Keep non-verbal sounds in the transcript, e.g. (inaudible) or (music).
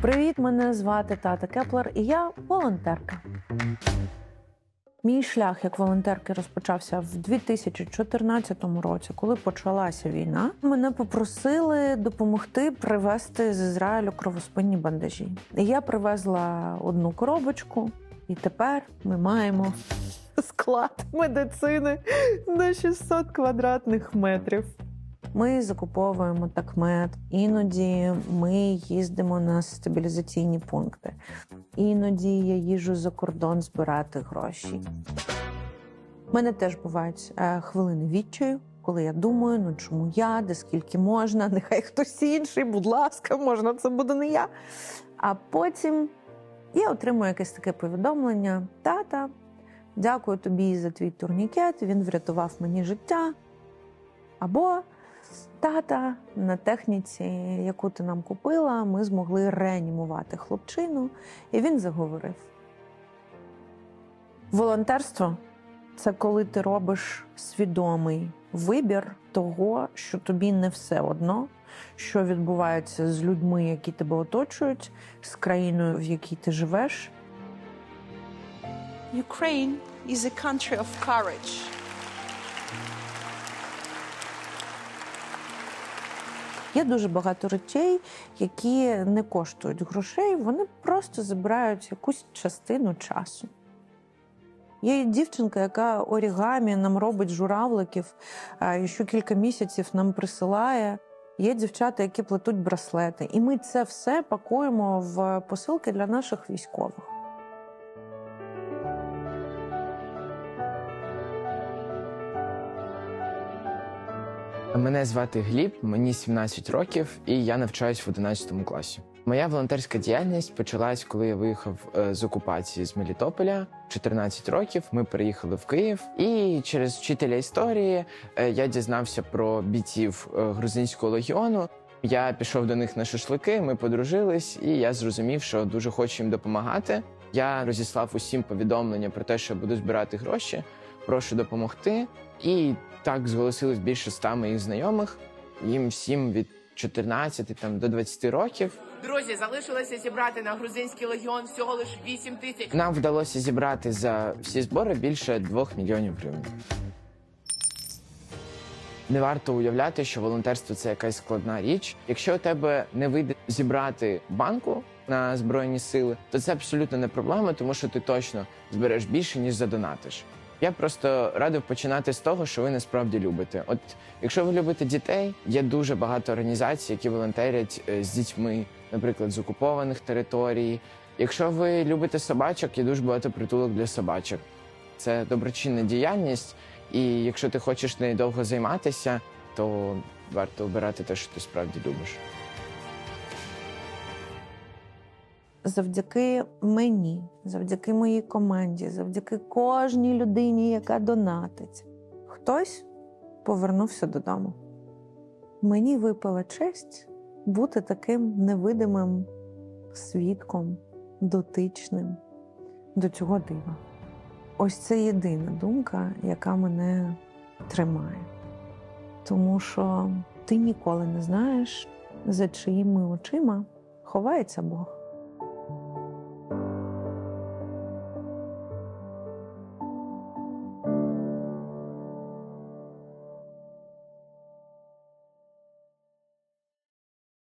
Привіт, мене звати Тата Кеплер, і я волонтерка. Мій шлях як волонтерки розпочався в 2014 році, коли почалася війна. Мене попросили допомогти привезти з Ізраїлю кровоспинні бандажі. І я привезла одну коробочку, і тепер ми маємо склад медицини на 600 квадратних метрів. Ми закуповуємо такмет, іноді ми їздимо на стабілізаційні пункти. Іноді я їжу за кордон збирати гроші. У мене теж бувають е, хвилини відчаю, коли я думаю, ну чому я, де скільки можна, (laughs) нехай хтось інший, будь ласка, можна, це буде не я. А потім я отримую якесь таке повідомлення: тата, дякую тобі за твій турнікет, він врятував мені життя. Або тата на техніці, яку ти нам купила, ми змогли реанімувати хлопчину, і він заговорив. Волонтерство це коли ти робиш свідомий вибір того, що тобі не все одно, що відбувається з людьми, які тебе оточують, з країною, в якій ти живеш. Ukraine is a country of courage. Є дуже багато речей, які не коштують грошей, вони просто забирають якусь частину часу. Є дівчинка, яка орігамі нам робить журавликів, і що кілька місяців нам присилає. Є дівчата, які плетуть браслети. І ми це все пакуємо в посилки для наших військових. Мене звати Гліб, мені 17 років, і я навчаюсь в 11 класі. Моя волонтерська діяльність почалась, коли я виїхав е, з окупації з Мелітополя. 14 років ми переїхали в Київ, і через вчителя історії е, я дізнався про бійців е, грузинського легіону. Я пішов до них на шашлики, ми подружились, і я зрозумів, що дуже хочу їм допомагати. Я розіслав усім повідомлення про те, що буду збирати гроші. Прошу допомогти. І так зголосилось більше ста моїх знайомих. Їм всім від 14 там до 20 років. Друзі, залишилося зібрати на грузинський легіон всього лише 8 тисяч. Нам вдалося зібрати за всі збори більше 2 мільйонів гривень. Не варто уявляти, що волонтерство це якась складна річ. Якщо у тебе не вийде зібрати банку на збройні сили, то це абсолютно не проблема, тому що ти точно збереш більше ніж задонатиш. Я просто радив починати з того, що ви насправді любите. От якщо ви любите дітей, є дуже багато організацій, які волонтерять е, з дітьми, наприклад, з окупованих територій. Якщо ви любите собачок, є дуже багато притулок для собачок. Це доброчинна діяльність, і якщо ти хочеш нею довго займатися, то варто обирати те, що ти справді любиш. Завдяки мені, завдяки моїй команді, завдяки кожній людині, яка донатить, хтось повернувся додому. Мені випала честь бути таким невидимим свідком, дотичним до цього дива. Ось це єдина думка, яка мене тримає. Тому що ти ніколи не знаєш, за чиїми очима ховається Бог.